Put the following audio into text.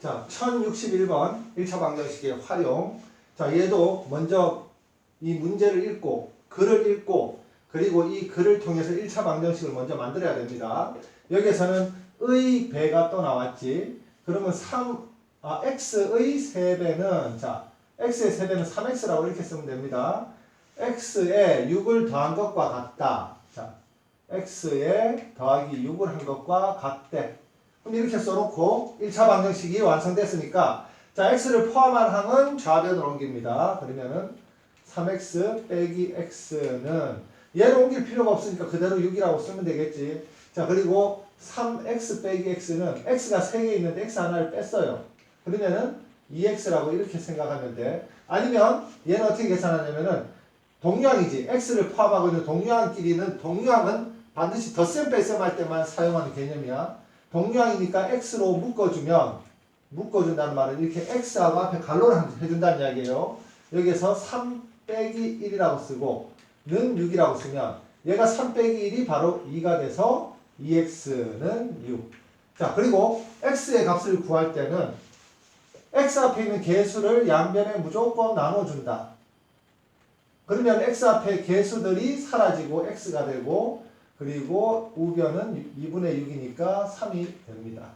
자, 1061번 1차 방정식의 활용. 자, 얘도 먼저 이 문제를 읽고 글을 읽고 그리고 이 글을 통해서 1차 방정식을 먼저 만들어야 됩니다. 여기에서는 의 배가 또 나왔지. 그러면 3 아, x의 3배는 자, x의 3배는 3x라고 이렇게 쓰면 됩니다. x에 6을 더한 것과 같다. 자, x에 더하기 6을 한 것과 같대. 그럼 이렇게 써놓고 1차 방정식이 완성됐으니까 자 x를 포함한 항은 좌변으로 옮깁니다. 그러면은 3x 빼기 x는 얘를 옮길 필요가 없으니까 그대로 6이라고 쓰면 되겠지. 자 그리고 3x 빼기 x는 x가 3개 있는데 x 하나를 뺐어요. 그러면은 2x라고 이렇게 생각하면 돼. 아니면 얘는 어떻게 계산하냐면은 동량이지. x를 포함하고 있는 동량끼리는 동량은 반드시 덧셈 뺄셈 할 때만 사용하는 개념이야. 동량이니까 x로 묶어주면 묶어준다는 말은 이렇게 x하고 앞에 갈로를 해준다는 이야기예요. 여기서 3 빼기 1이라고 쓰고 는 6이라고 쓰면 얘가 3 빼기 1이 바로 2가 돼서 2x는 6. 자 그리고 x의 값을 구할 때는 x 앞에 있는 개수를 양변에 무조건 나눠준다. 그러면 x 앞에 개수들이 사라지고 x가 되고 그리고 우변은 2분의 6이니까 3이 됩니다.